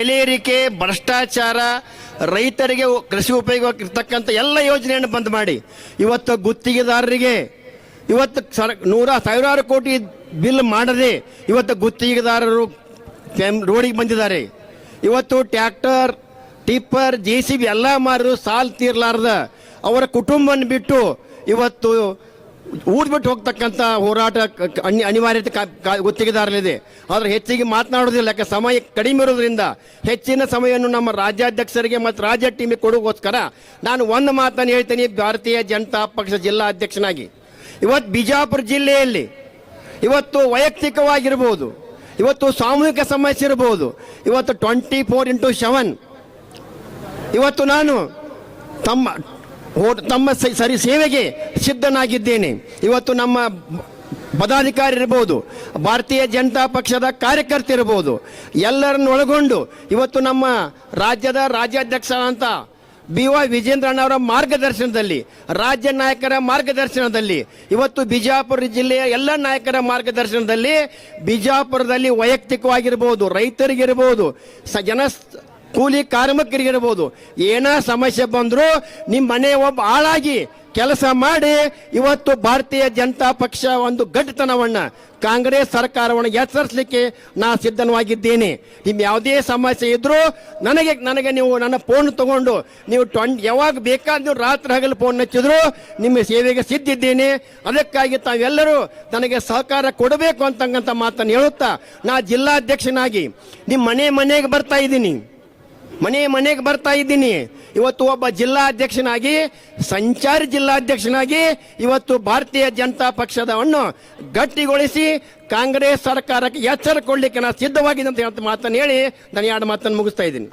ಬೆಲೆ ಭ್ರಷ್ಟಾಚಾರ, ರೈತರಿಗೆ ಕೃಷಿ ಉಪಯೋಗವಾಗಿರ್ತಕ್ಕಂಥ ಎಲ್ಲ ಯೋಜನೆಯನ್ನು ಬಂದ್ ಮಾಡಿ. ಇವತ್ತು ಗುತ್ತಿಗೆದಾರರಿಗೆ, ಇವತ್ತು ಸರ್, ನೂರ ಸಾವಿರಾರು ಕೋಟಿ ಬಿಲ್ ಮಾಡದೆ ಇವತ್ತು ಗುತ್ತಿಗೆದಾರರು ರೋಡಿಗೆ ಬಂದಿದ್ದಾರೆ. ಇವತ್ತು tractor, tipper, J C B ಎಲ್ಲ ಮಾರರು ಸಾಲ್ ತೀರ್ಲಾರ್ದ ಅವರ ಕುಟುಂಬವನ್ನು ಬಿಟ್ಟು ಇವತ್ತು ಊದ್ಬಿಟ್ಟು ಹೋಗ್ತಕ್ಕಂಥ ಹೋರಾಟ ಅನಿ- ಅನಿವಾರ್ಯತೆ ಗುತ್ತಿಗೆದಾರಲಿದೆ ಆದರೆ ಹೆಚ್ಚಿಗೆ ಮಾತನಾಡೋದಿಲ್ಲ ಯಾಕೆ ಸಮಯ ಕಡಿಮೆ ಇರೋದ್ರಿಂದ ಹೆಚ್ಚಿನ ಸಮಯವನ್ನು ನಮ್ಮ ರಾಜ್ಯಾಧ್ಯಕ್ಷರಿಗೆ ಮತ್ತು ರಾಜ್ಯ ಟೀಮಿಗೆ ಕೊಡೋಗೋಸ್ಕರ ನಾನು ಒಂದು ಮಾತನ್ನು ಹೇಳ್ತೀನಿ. ಭಾರತೀಯ ಜನತಾ ಪಕ್ಷ ಜಿಲ್ಲಾ ಅಧ್ಯಕ್ಷನಾಗಿ. ಇವತ್ತು ಬಿಜಾಪುರ ಜಿಲ್ಲೆಯಲ್ಲಿ ಇವತ್ತು ವೈಯಕ್ತಿಕವಾಗಿರ್ಬೋದು, ಇವತ್ತು ಸಾಮೂಹಿಕ ಸಮಸ್ಯೆ ಇರ್ಬೋದು, ಇವತ್ತು ಟ್ವೆಂಟಿ ಫೋರ್ ಇಂಟು ಸೆವೆನ್ ಇವತ್ತು ನಾನು ತಮ್ಮ ಓಟ್- ತಮ್ಮ ಸರಿ ಸೇವೆಗೆ ಸಿದ್ಧನಾಗಿದ್ದೇನೆ. ಇವತ್ತು ನಮ್ಮ ಪದಾಧಿಕಾರಿ ಇರ್ಬೋದು ಭಾರತೀಯ ಜನತಾ ಪಕ್ಷದ ಕಾರ್ಯಕರ್ತ ಇರ್ಬೋದು ಎಲ್ಲರನ್ನು ಒಳಗೊಂಡು ಇವತ್ತು ನಮ್ಮ ರಾಜ್ಯದ ರಾಜ್ಯಾಧ್ಯಕ್ಷ ಅಂತ ಬಿ ವೈ ವಿಜೇಂದ್ರಣ್ಣವರ ಮಾರ್ಗದರ್ಶನದಲ್ಲಿ, ರಾಜ್ಯ ನಾಯಕರ ಮಾರ್ಗದರ್ಶನದಲ್ಲಿ, ಇವತ್ತು ಬಿಜಾಪುರ ಜಿಲ್ಲೆಯ ಎಲ್ಲ ನಾಯಕರ ಮಾರ್ಗದರ್ಶನದಲ್ಲಿ ಬಿಜಾಪುರದಲ್ಲಿ ವೈಯಕ್ತಿಕವಾಗಿರ್ಬೋದು, ರೈತರಿಗಿರ್ಬೋದು, ಸ ಜನ ಕೂಲಿ ಕಾರ್ಮಿಕರಿಗಿರ್ಬೋದು. ಏನ ಸಮಸ್ಯೆ ಬಂದರೂ ನಿಮ್ಮ ಮನೆ ಒಬ್ಬ ಆಳಾಗಿ ಕೆಲಸ ಮಾಡಿ ಇವತ್ತು ಭಾರತೀಯ ಜನತಾ ಪಕ್ಷ ಒಂದು ಗಟ್ಟಿತನವನ್ನ ಕಾಂಗ್ರೆಸ್ ಸರ್ಕಾರವನ್ನು ಎಚ್ಚರಿಸಲಿಕ್ಕೆ ನಾ ಸಿದ್ಧನವಾಗಿದ್ದೇನೆ. ನಿಮ್ಮ ಯಾವುದೇ ಸಮಸ್ಯೆ ಇದ್ದರೂ ನನಗೆ ನನಗೆ ನೀವು ನನ್ನ ಫೋನ್ ತಗೊಂಡು ನೀವು ಟ್ವೆಂಟ್ ಯಾವಾಗ ಬೇಕಾದ ನೀವು ರಾತ್ರಿ ಹಗಲು ಫೋನ್ ಹಚ್ಚಿದ್ರು ನಿಮ್ಮ ಸೇವೆಗೆ ಸಿದ್ಧಿದ್ದೇನೆ. ಅದಕ್ಕಾಗಿ ತಾವೆಲ್ಲರೂ ನನಗೆ ಸಹಕಾರ ಕೊಡಬೇಕು ಅಂತಂಗಂತ ಮಾತನ್ನು ಹೇಳುತ್ತಾ ನಾ ಜಿಲ್ಲಾಧ್ಯಕ್ಷನಾಗಿ ನಿಮ್ಮ ಮನೆ ಮನೆಗೆ ಬರ್ತಾ ಇದ್ದೀನಿ. ಮನೆ ಮನೆಗೆ ಬರ್ತಾ ಇದ್ದೀನಿ. ಇವತ್ತು ಒಬ್ಬ ಜಿಲ್ಲಾಧ್ಯಕ್ಷನಾಗಿ, ಸಂಚಾರಿ ಜಿಲ್ಲಾಧ್ಯಕ್ಷನಾಗಿ ಇವತ್ತು ಭಾರತೀಯ ಜನತಾ ಪಕ್ಷದವನ್ನು ಗಟ್ಟಿಗೊಳಿಸಿ ಕಾಂಗ್ರೆಸ್ ಸರ್ಕಾರಕ್ಕೆ ಎಚ್ಚರ ಕೊಡಲಿಕ್ಕೆ ನಾನು ಸಿದ್ಧವಾಗಿದೆ ಅಂತ ಮಾತನ್ನು ಹೇಳಿ, ನಾನು ಎರಡು ಮಾತನ್ನು ಮುಗಿಸ್ತಾ ಇದ್ದೀನಿ.